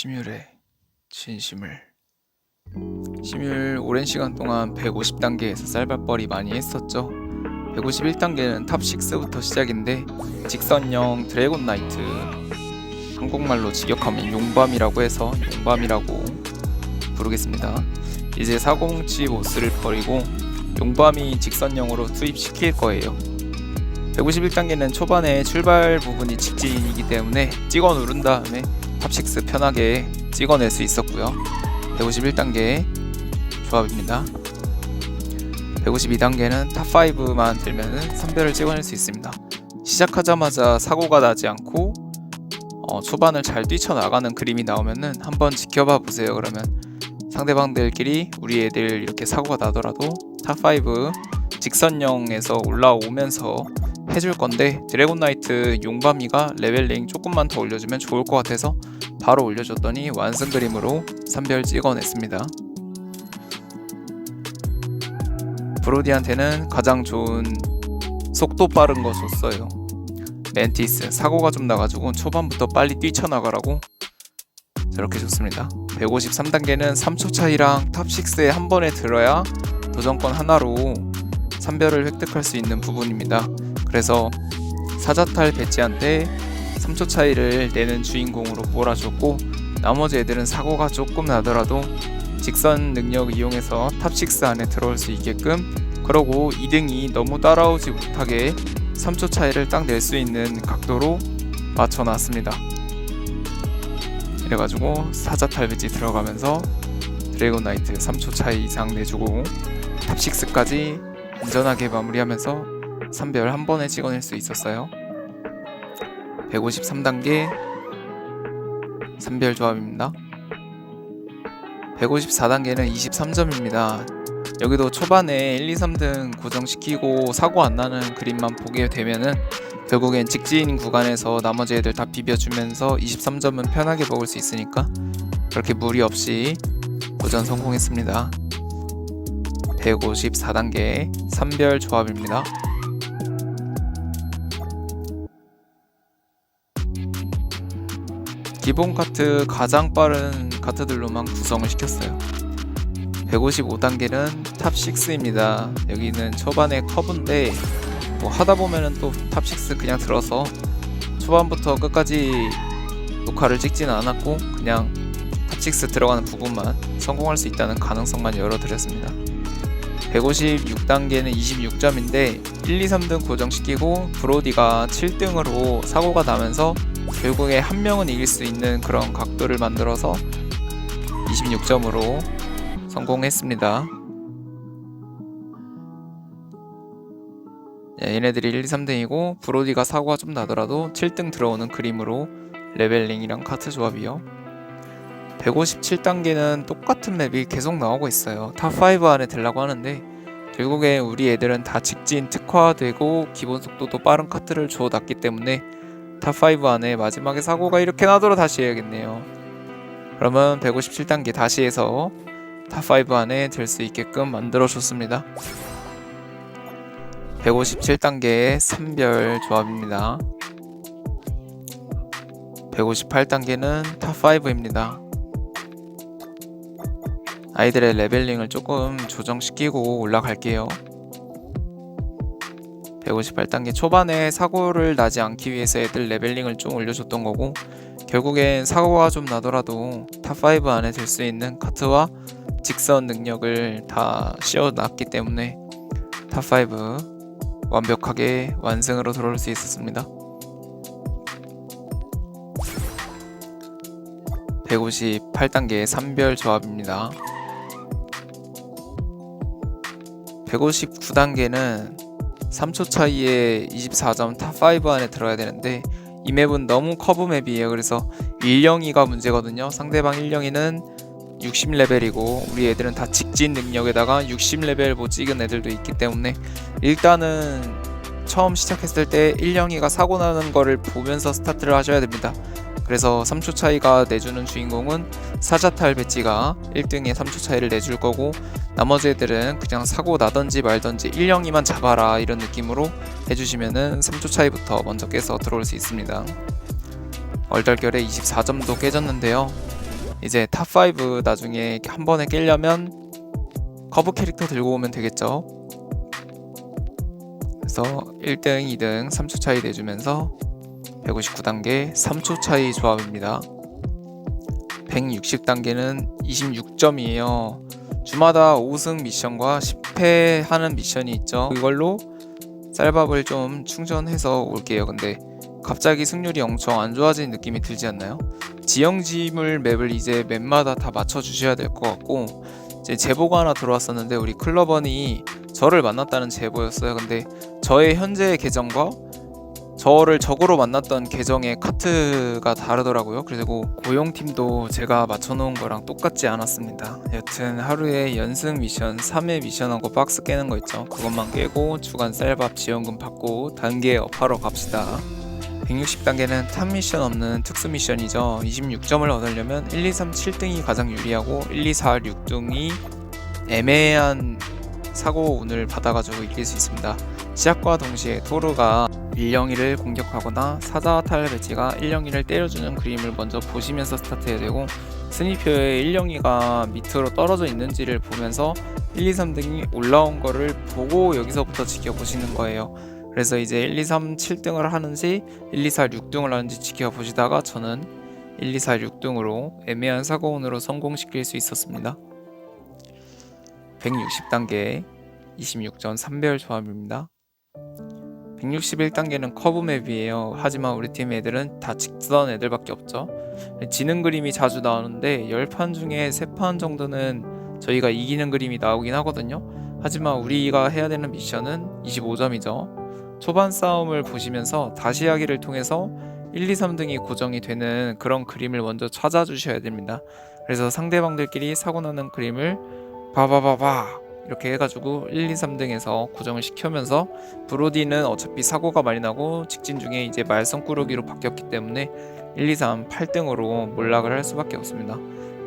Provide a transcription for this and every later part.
심율의 진심을. 심율 오랜 시간 동안 150단계에서 쌀밥벌이 많이 했었죠. 151단계는 탑6부터 시작인데 직선형 드래곤 나이트. 한국말로 직역하면 용밤이라고 해서 용밤이라고 부르겠습니다. 이제 407 보스를 버리고 용밤이 직선형으로 투입시킬 거예요. 151단계는 초반에 출발 부분이 직진이기 때문에 찍어 누른 다음에 탑6 편하게 찍어낼 수 있었고요. 151단계 조합입니다. 152단계는 탑5만 들면 선별을 찍어낼 수 있습니다. 시작하자마자 사고가 나지 않고 어, 초반을 잘 뛰쳐나가는 그림이 나오면은 한번 지켜봐 보세요. 그러면 상대방들끼리 우리 애들 이렇게 사고가 나더라도 탑5 직선형에서 올라오면서 해줄 건데 드래곤 나이트 용밤이가 레벨링 조금만 더 올려주면 좋을 것 같아서 바로 올려줬더니 완성 그림으로 선별 찍어냈습니다. 브로디한테는 가장 좋은 속도 빠른 거 줬어요. 멘티스 사고가 좀 나가지고 초반부터 빨리 뛰쳐나가라고 저렇게 줬습니다. 153단계는 3초 차이랑 탑6에 한 번에 들어야 도전권 하나로 선별을 획득할 수 있는 부분입니다. 그래서 사자탈 배지한테 3초 차이를 내는 주인공으로 몰아줬고 나머지 애들은 사고가 조금 나더라도 직선 능력 이용해서 탑6 안에 들어올 수 있게끔 그러고 2등이 너무 따라오지 못하게 3초 차이를 딱 낼 수 있는 각도로 맞춰놨습니다. 이래가지고 사자탈 배지 들어가면서 드래곤 나이트 3초 차이 이상 내주고 탑6까지 안전하게 마무리하면서 선별 한 번에 찍어낼 수 있었어요. 153단계 선별 조합입니다. 154단계는 23점입니다. 여기도 초반에 1, 2, 3등 고정시키고 사고 안 나는 그림만 보게 되면은 결국엔 직진 구간에서 나머지 애들 다 비벼주면서 23점은 편하게 먹을 수 있으니까 그렇게 무리 없이 도전 성공했습니다. 154단계 선별 조합입니다. 기본 카트 가장 빠른 카트들로만 구성을 시켰어요. 155단계는 탑6입니다. 여기는 초반에 커브인데 뭐 하다 보면은 또 탑6 그냥 들어서 초반부터 끝까지 녹화를 찍지는 않았고 그냥 탑6 들어가는 부분만 성공할 수 있다는 가능성만 열어드렸습니다. 156단계는 26점인데 1, 2, 3등 고정시키고 브로디가 7등으로 사고가 나면서 결국에 한 명은 이길 수 있는 그런 각도를 만들어서 26점으로 성공했습니다. 예, 얘네들이 1, 2, 3등이고 브로디가 사고가 좀 나더라도 7등 들어오는 그림으로 레벨링이랑 카트 조합이요. 157단계는 똑같은 맵이 계속 나오고 있어요. 탑5 안에 들라고 하는데 결국에 우리 애들은 다 직진 특화되고 기본 속도도 빠른 카트를 주어놨기 때문에 탑5 안에 마지막에 사고가 이렇게 나도록 다시 해야겠네요. 그러면 157단계 다시 해서 탑5 안에 들 수 있게끔 만들어줬습니다. 157단계의 선별 조합입니다. 158단계는 탑5입니다. 아이들의 레벨링을 조금 조정시키고 올라갈게요. 158단계 초반에 사고를 나지 않기 위해서 애들 레벨링을 좀 올려줬던 거고 결국엔 사고가 좀 나더라도 탑5 안에 들 수 있는 카트와 직선 능력을 다 씌워놨기 때문에 탑5 완벽하게 완승으로 들어올 수 있었습니다. 158단계 산별 조합입니다. 159단계는 3초 차이에 24점 탑5 안에 들어야 되는데 이 맵은 너무 커브 맵이에요. 그래서 1영이가 문제거든요. 상대방 1영이는 60레벨이고 우리 애들은 다 직진 능력에다가 60레벨 못 찍은 애들도 있기 때문에 일단은 처음 시작했을 때 1영이가 사고 나는 거를 보면서 스타트를 하셔야 됩니다. 그래서 3초 차이가 내주는 주인공은 사자탈 배지가 1등에 3초 차이를 내줄 거고 나머지 애들은 그냥 사고 나던지 말던지 1영이만 잡아라 이런 느낌으로 해주시면은 3초 차이부터 먼저 깨서 들어올 수 있습니다. 얼떨결에 24점도 깨졌는데요. 이제 탑5 나중에 한 번에 깨려면 커브 캐릭터 들고 오면 되겠죠. 그래서 1등, 2등 3초 차이 내주면서 159단계 3초 차이 조합입니다. 160단계는 26점이에요. 주마다 5승 미션과 10패 하는 미션이 있죠. 이걸로 쌀밥을 좀 충전해서 올게요. 근데 갑자기 승률이 엄청 안 좋아진 느낌이 들지 않나요? 지형지물 맵을 이제 맵마다 다 맞춰 주셔야 될 것 같고 이제 제보가 하나 들어왔었는데 우리 클러번이 저를 만났다는 제보였어요. 근데 저의 현재 계정과 저를 적으로 만났던 계정의 카트가 다르더라고요. 그리고 고용팀도 제가 맞춰놓은 거랑 똑같지 않았습니다. 여튼 하루에 연승 미션 3회 미션하고 박스 깨는 거 있죠. 그것만 깨고 주간 쌀밥 지원금 받고 단계 업하러 갑시다. 160단계는 탑 미션 없는 특수 미션이죠. 26점을 얻으려면 1, 2, 3, 7등이 가장 유리하고 1, 2, 4, 6등이 애매한 사고 운을 받아가지고 이길 수 있습니다. 시작과 동시에 토르가 102를 공격하거나 사자 탈 배지가 102를 때려주는 그림을 먼저 보시면서 스타트해야 되고 스니표에 102가 밑으로 떨어져 있는지를 보면서 1, 2, 3등이 올라온 거를 보고 여기서부터 지켜보시는 거예요. 그래서 이제 1, 2, 3, 7등을 하는지 1, 2, 4, 6등을 하는지 지켜보시다가 저는 1, 2, 4, 6등으로 애매한 사고운으로 성공시킬 수 있었습니다. 160단계 26전 3별 조합입니다. 161단계는 커브 맵이에요. 하지만 우리 팀 애들은 다 직선 애들밖에 없죠. 지는 그림이 자주 나오는데 10판 중에 3판 정도는 저희가 이기는 그림이 나오긴 하거든요. 하지만 우리가 해야 되는 미션은 25점이죠. 초반 싸움을 보시면서 다시 하기를 통해서 1, 2, 3등이 고정이 되는 그런 그림을 먼저 찾아주셔야 됩니다. 그래서 상대방들끼리 사고 나는 그림을 바바바바 이렇게 해가지고 1, 2, 3등에서 고정을 시켜면서 브로디는 어차피 사고가 많이 나고 직진 중에 이제 말썽 꾸러기로 바뀌었기 때문에 1, 2, 3, 8등으로 몰락을 할 수밖에 없습니다.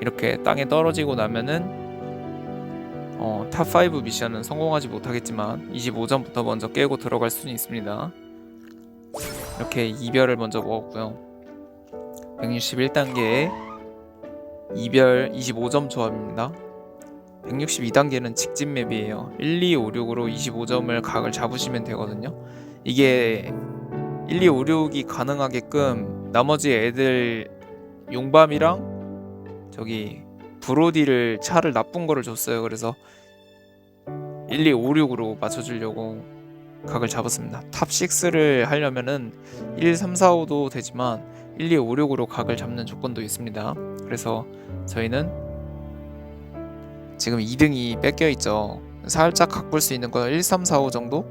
이렇게 땅에 떨어지고 나면은 어, 탑5 미션은 성공하지 못하겠지만 25점부터 먼저 깨고 들어갈 수는 있습니다. 이렇게 이별을 먼저 먹었고요. 161단계에 이별 25점 조합입니다. 162단계는 직진 맵이에요. 1, 2, 5, 6으로 25점을 각을 잡으시면 되거든요. 이게 1, 2, 5, 6이 가능하게끔 나머지 애들 용밤이랑 저기 브로디를 차를 나쁜 거를 줬어요. 그래서 1, 2, 5, 6으로 맞춰주려고 각을 잡았습니다. 탑 6를 하려면은 1, 3, 4, 5도 되지만 1, 2, 5, 6으로 각을 잡는 조건도 있습니다. 그래서 저희는 지금 2등이 뺏겨 있죠. 살짝 각볼 수 있는 건 1, 3, 4, 5 정도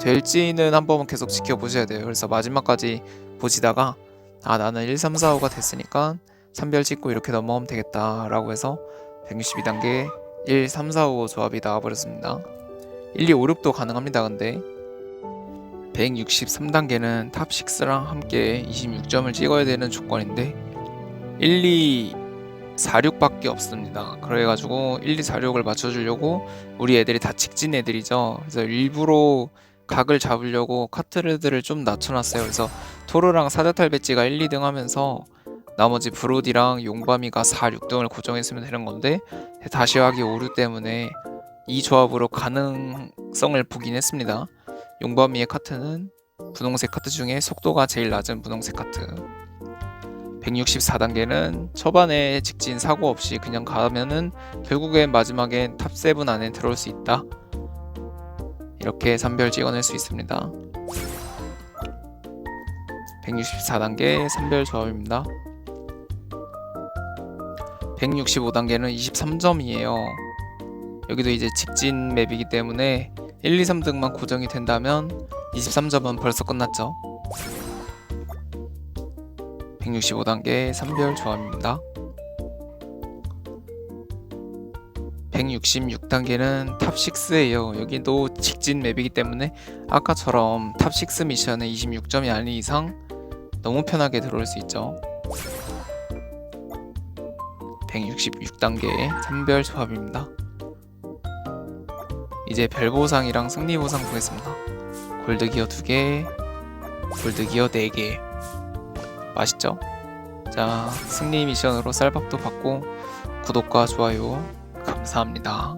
될지는 한번 계속 지켜보셔야 돼요. 그래서 마지막까지 보시다가 아 나는 1, 3, 4, 5가 됐으니까 3별 찍고 이렇게 넘어가면 되겠다라고 해서 162단계 1, 3, 4, 5 조합이 나와버렸습니다. 1, 2, 5, 6도 가능합니다. 근데 163단계는 탑 6랑 함께 26점을 찍어야 되는 조건인데 1, 2, 46밖에 없습니다. 그래가지고 1, 2, 46을 맞춰주려고 우리 애들이 다 직진 애들이죠. 그래서 일부러 각을 잡으려고 카트레드를 좀 낮춰놨어요. 그래서 토르랑 사자탈 배지가 1, 2등 하면서 나머지 브로디랑 용밤이가 4, 6등을 고정했으면 되는 건데 다시 하기 오류 때문에 이 조합으로 가능성을 보긴 했습니다. 용밤이의 카트는 분홍색 카트 중에 속도가 제일 낮은 분홍색 카트 164단계는 초반에 직진 사고 없이 그냥 가면은 결국엔 마지막엔 탑7 안에 들어올 수 있다. 이렇게 3별 찍어낼 수 있습니다. 164단계 3별 조합입니다. 165단계는 23점이에요. 여기도 이제 직진 맵이기 때문에 1, 2, 3등만 고정이 된다면 23점은 벌써 끝났죠. 165단계 3별 조합입니다. 166단계는 탑6예요. 여기도 직진 맵이기 때문에 아까처럼 탑6 미션에 26점이 아닌 이상 너무 편하게 들어올 수 있죠. 166단계 3별 조합입니다. 이제 별 보상이랑 승리 보상 보겠습니다. 골드 기어 2개, 골드 기어 4개, 맛있죠? 자 승리 미션으로 쌀밥도 받고 구독과 좋아요 감사합니다.